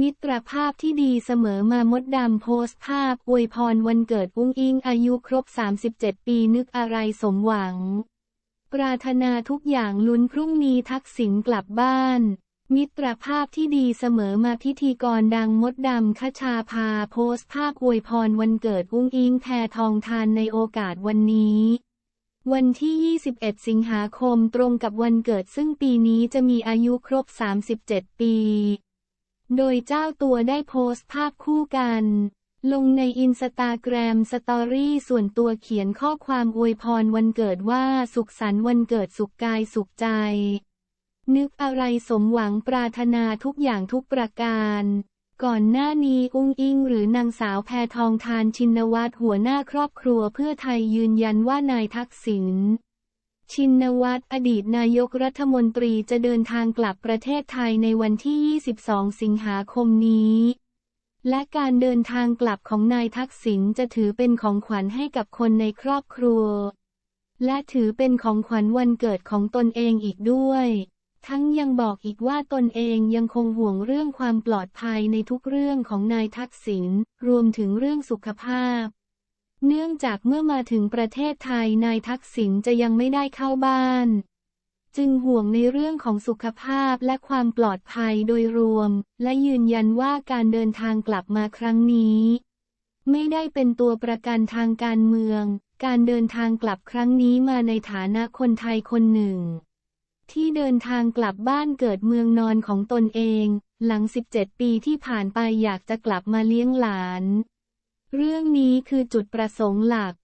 มิตรภาพที่ดีเสมอมามดดำโพสต์ภาพ อวยพรวันเกิดอุ้งอิงอายุครบ 37 ปีนึกอะไรสมหวัง ปรารถนาทุกอย่างลุ้นพรุ่งนี้ทักษิณกลับบ้าน มิตรภาพที่ดีเสมอมาพิธีกรดังมดดำคชาพาโพสต์ภาพอวยพรวันเกิดอุ้งอิงแพทองทานในโอกาสวันนี้วันที่ 21 สิงหาคมตรงกับวันเกิดซึ่งปีนี้จะมีอายุครบ 37 ปี โดยเจ้าตัวได้โพสต์ภาพคู่กัน ลงในอินสตาแกรมสตอรี่ส่วนตัวเขียนข้อความอวยพรวันเกิดว่าสุขสันต์วันเกิดสุขกายสุขใจ นึกอะไรสมหวังปรารถนาทุกอย่างทุกประการก่อนหน้านี้อุ้งอิงหรือนางสาวแพทองทานชินวัตรหัวหน้าครอบครัวเพื่อไทยยืนยันว่านายทักษิณ ชินวัตรอดีตนายกรัฐมนตรีจะเดินทางกลับประเทศไทยในวันที่ 22 สิงหาคมนี้ และการเดินทางกลับของนายทักษิณจะถือเป็นของขวัญให้กับคนในครอบครัว และถือเป็นของขวัญวันเกิดของตนเองอีกด้วย ทั้งยังบอกอีกว่าตนเองยังคงห่วงเรื่องความปลอดภัยในทุกเรื่องของนายทักษิณรวมถึงเรื่องสุขภาพ เนื่องจากเมื่อมาถึงประเทศไทยนายทักษิณจะยังไม่ได้เข้าบ้าน จึงห่วงในเรื่องของสุขภาพและความปลอดภัยโดยรวม และยืนยันว่าการเดินทางกลับมาครั้งนี้ ไม่ได้เป็นตัวประกันทางการเมือง การเดินทางกลับครั้งนี้มาในฐานะคนไทยคนหนึ่ง ที่เดินทางกลับบ้านเกิดเมืองนอนของตนเอง หลัง 17 ปีที่ผ่านไปอยากจะกลับมาเลี้ยงหลาน เรื่องนี้คือจุดประสงค์หลัก